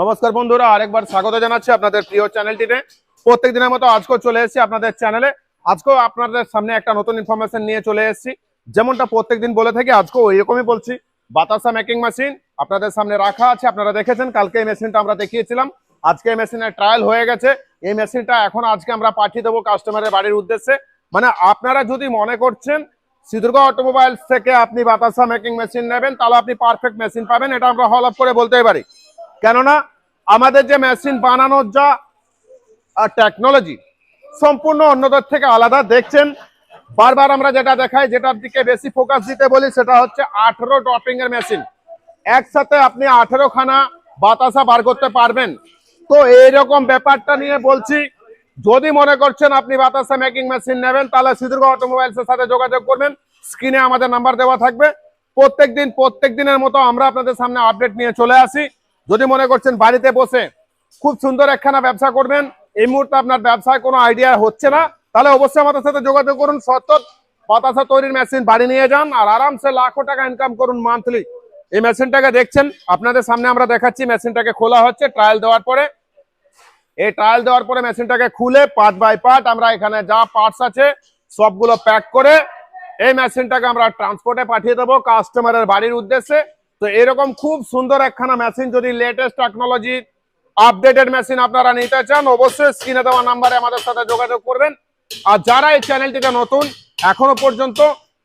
নমস্কার বন্ধুরা, আরেকবার স্বাগত জানাচ্ছি আপনাদের প্রিয় চ্যানেলটিতে। প্রত্যেক দিনের মতো আজকেও চলে এসেছি আপনাদের চ্যানেলে। আজকেও আপনাদের সামনে একটা নতুন ইনফরমেশন নিয়ে চলে এসেছি। যেমনটা প্রত্যেকদিন বলে থাকি, আজকেও ওইরকমই বলছি। বাতাসা মেকিং মেশিন আপনাদের সামনে রাখা আছে, আপনারা দেখেছেন, কালকে এই মেশিনটা আমরা দেখিয়েছিলাম। আজকে এই মেশিনের ট্রায়াল হয়ে গেছে। এই মেশিনটা এখন আজকে আমরা পাঠিয়ে দেবো কাস্টমারের বাড়ির উদ্দেশ্যে। মানে আপনারা যদি মনে করছেন সিদ্ধুর্গ অটোমোবাইলস থেকে আপনি বাতাসা মেকিং মেশিন নেবেন, তাহলে আপনি পারফেক্ট মেশিন পাবেন। এটা আমরা হল আপ করে বলতেই পারি। কেননা আমাদের যে মেশিন বানানোর যা টেকনোলজি সম্পূর্ণ অন্যদের থেকে আলাদা। দেখছেন, বারবার আমরা যেটা দেখাই, যেটার দিকে বেশি ফোকাস দিতে বলি, সেটা হচ্ছে আঠেরো ড্রপিং এর মেশিন একসাথে আপনি আঠেরো খানা বাতাসা বার করতে পারবেন। তো এইরকম ব্যাপারটা নিয়ে বলছি, যদি মনে করছেন আপনি বাতাসা মেকিং মেশিন নেবেন, তাহলে সিদ্ধুর্গ অটোমোবাইলস এর সাথে যোগাযোগ করবেন। স্ক্রিনে আমাদের নাম্বার দেওয়া থাকবে। প্রত্যেক দিন প্রত্যেক দিনের মতো আমরা আপনাদের সামনে আপডেট নিয়ে চলে আসি। যদি মনে করছেন বাড়িতে বসে খুব সুন্দর একখানা ব্যবসা করবেন, এই মুহূর্তে আপনার ব্যবসায় কোনো আইডিয়া হচ্ছে না, তাহলে অবশ্যই আমাদের সাথে যোগাযোগ করুন, সত্তর বাতাসা তৈরির মেশিন বাড়ি নিয়ে যান আর আরামসে লাখো টাকা ইনকাম করুন মান্থলি এই মেশিনটাকে দেখছেন, আপনাদের সামনে আমরা দেখাচ্ছি মেশিনটাকে খোলা হচ্ছে ট্রায়াল দেওয়ার পরে। এই ট্রায়াল দেওয়ার পরে মেশিনটাকে খুলে পার্ট বাই পার্ট আমরা এখানে যা পার্টস আছে, সবগুলো প্যাক করে এই মেশিনটাকে আমরা ট্রান্সপোর্টে পাঠিয়ে দেবো কাস্টমারের বাড়ির উদ্দেশ্যে। তো এরকম খুব সুন্দর একখানা মেশিন যদি লেটেস্ট টেকনোলজি আপডেটেড মেশিন আপনারা নিতে চান, অবশ্যই স্ক্রিনে দেওয়া নাম্বারে আমাদের সাথে যোগাযোগ করবেন। আর যারা এই চ্যানেলটিতে নতুন, এখনও পর্যন্ত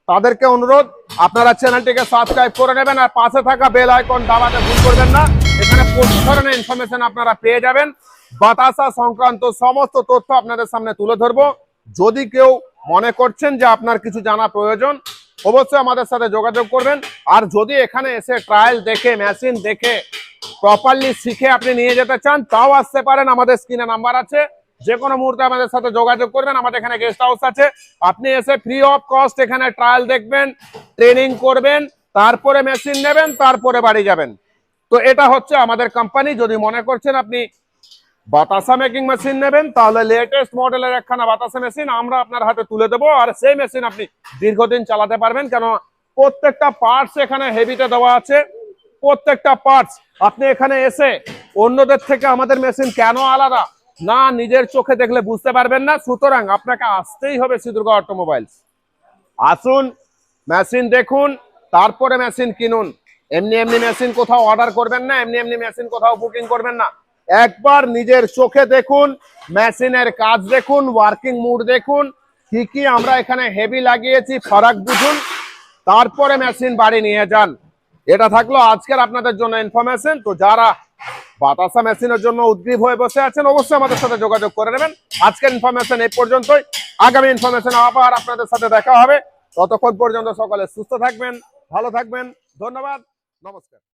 তাদেরকে অনুরোধ, আপনারা চ্যানেলটিকে সাবস্ক্রাইব করে নেবেন আর পাশে থাকা বেল আইকন দাবাতে ভুল করবেন না। এখানে প্রচুর ধরনের ইনফরমেশন আপনারা পেয়ে যাবেন, বাতাসা সংক্রান্ত সমস্ত তথ্য আপনাদের সামনে তুলে ধরবো। যদি কেউ মনে করছেন যে আপনার কিছু জানা প্রয়োজন অবশ্যই আমাদের সাথে যোগাযোগ করবেন। আর যদি এখানে এসে ট্রায়াল দেখে মেশিন দেখে প্রপারলি শিখে আপনি নিয়ে যেতে চান, তাও আসতে পারেন। আমাদের স্ক্রিনে নাম্বার আছে। যে কোনো মুহূর্তে আমাদের সাথে যোগাযোগ করবেন। আমাদের এখানে গেস্ট হাউস আছে। আপনি এসে ফ্রি অফ কস্ট এখানে ট্রায়াল দেখবেন ট্রেনিং করবেন, তারপরে মেশিন নেবেন, তারপরে বাড়ি যাবেন। তো এটা হচ্ছে আমাদের কোম্পানি যদি মনে করছেন আপনি বাতাসা মেকিং মেশিন নেবেন, তাহলে লেটেস্ট মডেলের একখানা বাতাসা মেশিন আমরা আপনার হাতে তুলে দেবো, আর সেই মেশিন আপনি দীর্ঘদিন চালাতে পারবেন। কেন, প্রত্যেকটা পার্টস এখানে হেভিতে দেওয়া আছে। প্রত্যেকটা পার্টস আপনি এখানে এসে অন্যদের থেকে আমাদের মেশিন কেন আলাদা? না, নিজের চোখে দেখলে বুঝতে পারবেন না। সুতরাং আপনাকে আসতেই হবে সিদ্ধুর্গা অটোমোবাইলস। আসুন, মেশিন দেখুন, তারপরে মেশিন কিনুন। এমনি এমনি মেশিন কোথাও অর্ডার করবেন না, এমনি এমনি মেশিন কোথাও বুকিং করবেন না। একবার নিজের চোখে দেখুন, মেশিনের কাজ দেখুন ওয়ার্কিং মুড দেখুন, কি কি আমরা এখানে হেভি লাগিয়েছি, ফারাক বুঝুন, তারপরে মেশিন বাড়ি নিয়ে যান। এটা থাকল আজকের আপনাদের জন্য ইনফরমেশন তো যারা বাতাসা মেশিনের জন্য উদ্গ্রীব হয়ে বসে আছেন, অবশ্যই আমাদের সাথে যোগাযোগ করে নেবেন। আজকের ইনফরমেশন এই পর্যন্তই। আগামী ইনফরমেশন আবার আপনাদের সাথে দেখা হবে। ততক্ষণ পর্যন্ত সকলে সুস্থ থাকবেন, ভালো থাকবেন। ধন্যবাদ। নমস্কার।